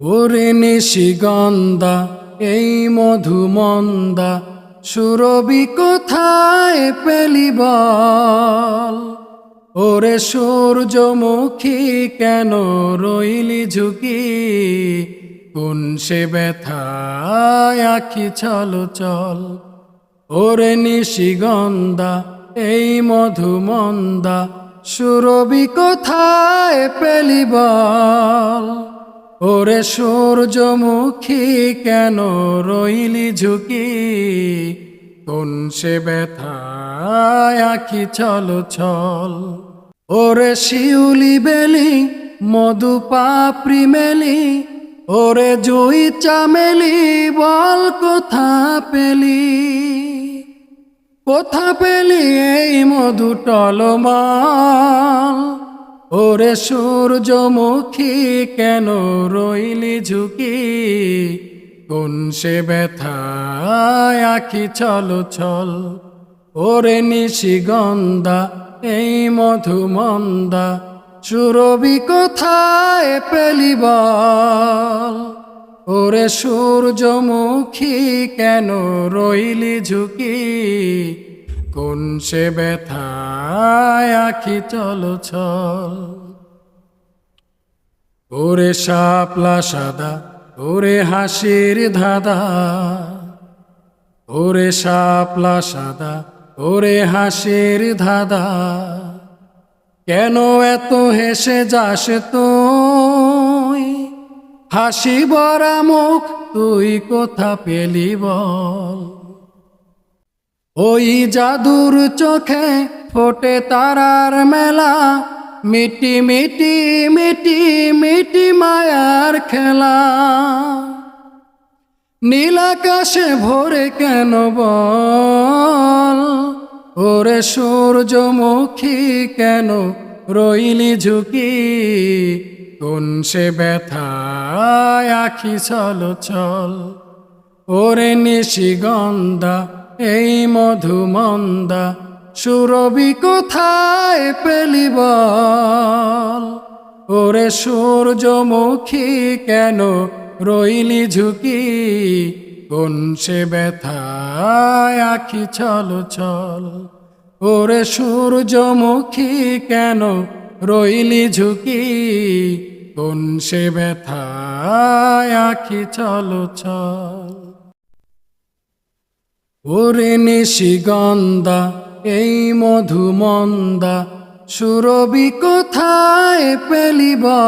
ওরে নিশিগন্ধা, এই মধুমন্দা সুরবি কোথায় পেলি বল? ওরে সূর্যমুখী কেন রইলি ঝুঁকি? কোন সে ব্যথায় আখি চল চল? ওরে নিশিগন্ধা, এই মধুমন্দা সুরবি কোথায় পেলি বল? ওরে সূর্যমুখী কেন রইলি ঝুঁকি? কোন সে ব্যথায় আখি চল ছল? ওরে শিউলি বেলি, মধু পাপড়ি মেলি, ওরে জুই চামেলি, বল কোথা পেলি? কোথা পেলি এই মধু টলমাল? ওরে সূর্যমুখী, কেন রইলি ঝুঁকি? কোন সে ব্যথায় আখি চল ছল? ওরে নিশিগন্ধা, এই মধুমন্দা সুরবি কোথায় পেলি বল? ওরে সূর্যমুখী, কেন রইলি ঝুঁকি? কোন সে ব্যথায় আখি চল ছল? ওরে শাপলা সাদা, ওরে হাসির ধাদা ওরে শাপলা সাদা, ওরে হাসির ধাদা কেন এত হেসে যাস তুই? হাসি বরা মুখ, তুই কোথা পেলি বল? ওই জাদুর চোখে ফোটে তারার মেলা। মিটি মিটি মিটি মিটি মায়ার খেলা। নীলাকাশে ভরে কেন বল? ওরে সূর্যমুখী কেন রইলি ঝুঁকি? কোন সে ব্যথায় আখি চল চল ওরে নিশিগন্ধা এই মধুমন্দা সুরবি কোথায় পেলি বল? ওরে সূর্যমুখী কেন রইলি ঝুঁকি? কোন সে ব্যথায় আখি চল চল ওরে সূর্যমুখী কেন রইলি ঝুঁকি? কোন সে ব্যথায় আখি চল চল ওরে নিশিগন্ধা এই মধুমন্দা সুরবি কোথায় পেলিবা?